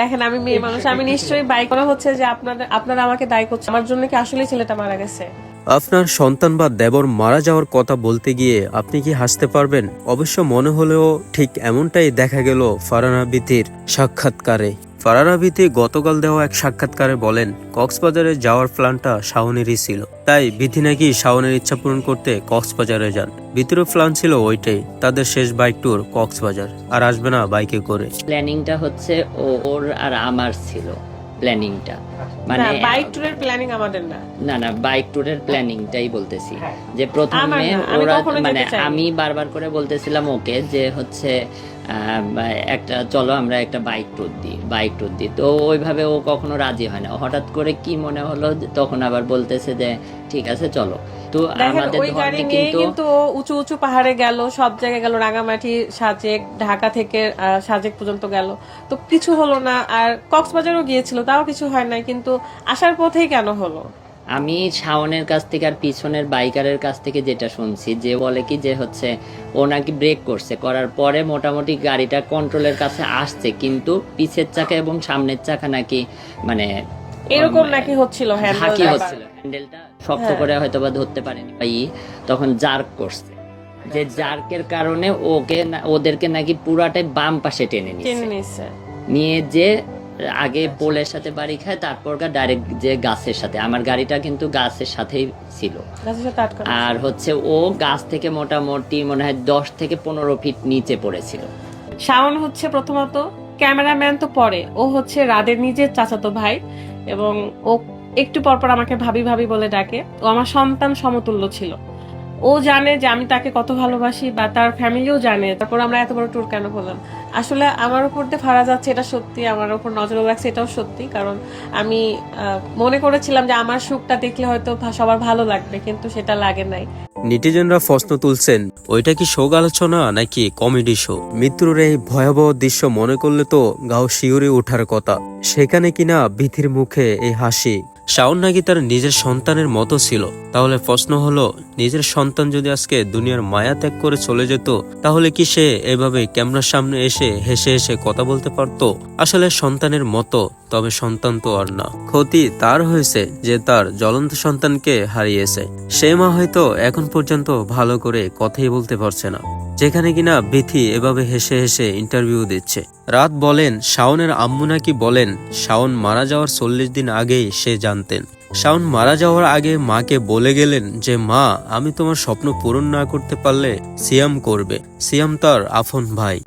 দেখেন, আমি মেয়ে মানুষ, আমি নিশ্চয়ই দায়ী করা হচ্ছে যে আপনাদের আপনারা আমাকে দায়ী করছে আমার জন্য কি আসলে ছেলেটা মারা গেছে? আপনার সন্তান বা দেবর মারা যাওয়ার কথা বলতে গিয়ে আপনি কি হাসতে পারবেন? অবশ্য মনে হলেও ঠিক এমনটাই দেখা গেল ফারানা বিতির সাক্ষাৎকারে। বিথি গতকাল দেওয়া এক সাক্ষাৎকারে বলেন, কক্সবাজারে যাওয়ার প্ল্যানটা শাওনেরই ছিল। তাই বিধি নাকি শাওনের ইচ্ছা পূরণ করতে কক্সবাজারে যান। ভিতরে প্ল্যান ছিল ওইটাই, তাদের শেষ বাইক ট্যুর কক্সবাজার। আর আসবে না বাইকে করে। প্ল্যানিংটা হচ্ছে ও, ওর আর আমার ছিল। প্ল্যানিংটা। মানে বাইক ট্যুরের প্ল্যানিং আমাদের না। না না বাইক ট্যুরের প্ল্যানিংটাই বলতেছি। যে প্রথমে ওরা মানে আমি বারবার করে বলতেছিলাম ওকে যে হচ্ছে একটা চলো আমরা একটা বাইক ট্যুর দিই বাইক ট্যুর দিই তো ওইভাবে ও কখনো রাজি হয় না। হঠাৎ করে কি মনে হলো তখন আবার বলতেছে যে ঠিক আছে চলো। তো আমাদের ওই গাড়ি নিয়ে কিন্তু উঁচু উঁচু পাহাড়ে গেল সব জায়গায় গেল রাঙামাটি সাজেক ঢাকা থেকে সাজেক পর্যন্ত গেল। তো কিছু হলো না আর কক্সবাজারও গিয়েছিল তাও কিছু হয় নাই কিন্তু আসার পথেই কেন হলো? আমি শাওনের কাছ থেকে আর পিছনের বাইকারের কাছ থেকে যেটা শুনছি যে বলে কি যে হচ্ছে ও নাকি ব্রেক করছে করার পরে মোটামুটি গাড়িটা কন্ট্রোলের কাছে আসছে কিন্তু পিছের চাকা এবং সামনের চাকা নাকি মানে এরকম নাকি হচ্ছিল হ্যান্ডেল হচ্ছিল। হ্যান্ডেলটা শক্ত হ্যাঁ। করে হয়তো বা ধরতে পারেনি বা ই, তখন জার্ক করছে। যে জার্কের কারণে ওকে ওদেরকে নাকি পুরাটাই বাম পাশে টেনে নিচ্ছে নিয়ে যে আগে পোলের সাথে বাড়ি খায় তারপর ডাইরেক্ট যে গাছের সাথে। আমার গাড়িটা কিন্তু গাছের সাথেই ছিল। আর হচ্ছে ও গাছ থেকে মোটামুটি মনে হয় দশ থেকে পনেরো ফিট নিচে পড়েছিল। শাওন হচ্ছে প্রথমত ক্যামেরাম্যান তো পরে। ও হচ্ছে রাদের নিজের চাচাতো ভাই। এবং ও একটু পর পর আমাকে ভাবি ভাবি বলে ডাকে। ও আমার সন্তান সমতুল্য ছিল। ও জানে যে আমি তাকে কত ভালোবাসি বা তার ফ্যামিলিও জানে। তারপর আমরা এত বড় ট্যুর কেন করলাম? আসলে আমার উপর দিয়ে ফারা যাচ্ছে এটা সত্যি, আমার উপর নজর রাখছে এটাও সত্যি। কারণ আমি মনে করেছিলাম যে আমার সুখটা দেখলে হয়তো সবার ভালো লাগবে, কিন্তু সেটা লাগে নাই। নেটিজেনরা প্রশ্ন তুলছেন, ওইটা কি শোক আলোচনা নাকি কমেডি শো? মৃত্যুর এই ভয়াবহ দৃশ্য মনে করলে তো গাও শিউরে ওঠার কথা। সেখানে কিনা ভীতির মুখে এই হাসি শাওন নাকি তার নিজের সন্তানের মতো ছিল। তাহলে প্রশ্ন হলো, নিজের সন্তান যদি আজকে দুনিয়ার মায়া ত্যাগ করে চলে যেত, তাহলে কি সে এভাবে ক্যামেরার সামনে এসে হেসে হেসে কথা বলতে পারতো? আসলে সন্তানের মতো, তবে সন্তান তো আর না। ক্ষতি তার হয়েছে যে তার জ্বলন্ত সন্তানকে হারিয়েছে। সে মা হয়তো এখন পর্যন্ত ভালো করে কথাই বলতে পারছে না। যেখানে কিনা বিথি এভাবে হেসে হেসে ইন্টারভিউ দিচ্ছে। রাত বলেন, শাওনের আম্মু নাকি বলেন, শাওন মারা যাওয়ার চল্লিশ দিন আগেই সে জানতেন। শাওন মারা যাওয়ার আগে মাকে বলে গেলেন যে, মা, আমি তোমার স্বপ্ন পূরণ না করতে পারলে সিয়াম করবে। সিয়াম তার আফন ভাই।